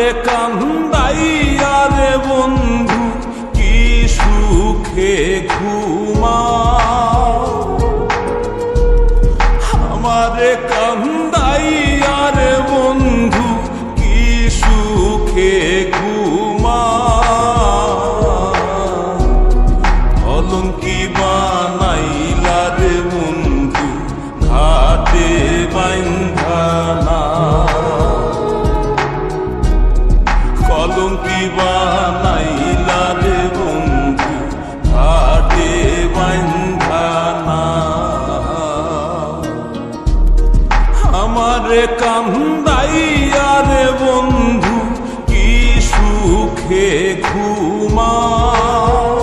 রে কান্দাই রে বন্ধু কি সুখে ঘুমা আমারে কান্দাইয়া রে বন্ধু কি সুখে তোমার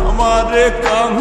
আমারে কাম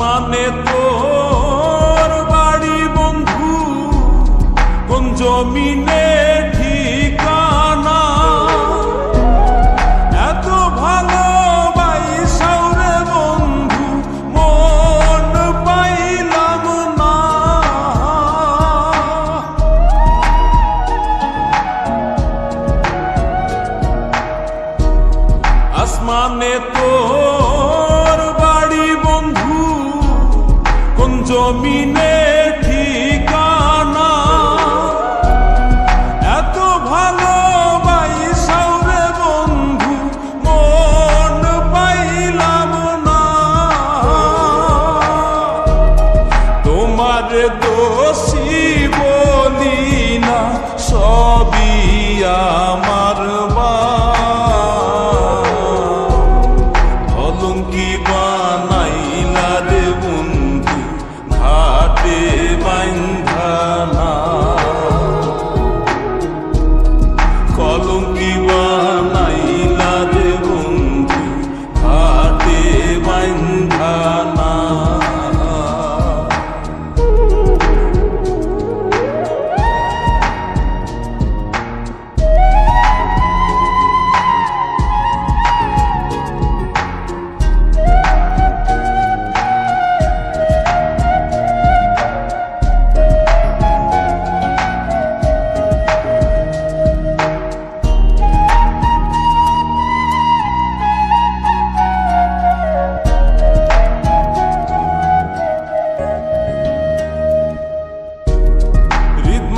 মানে তোর বাড়ি বন্ধু কোন জমিনে me mineiro.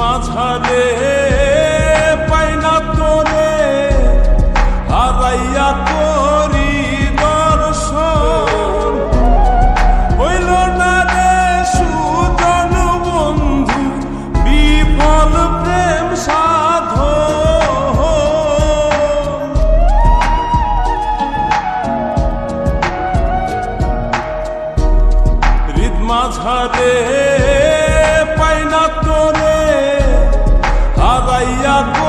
মাঝাদের Yeah.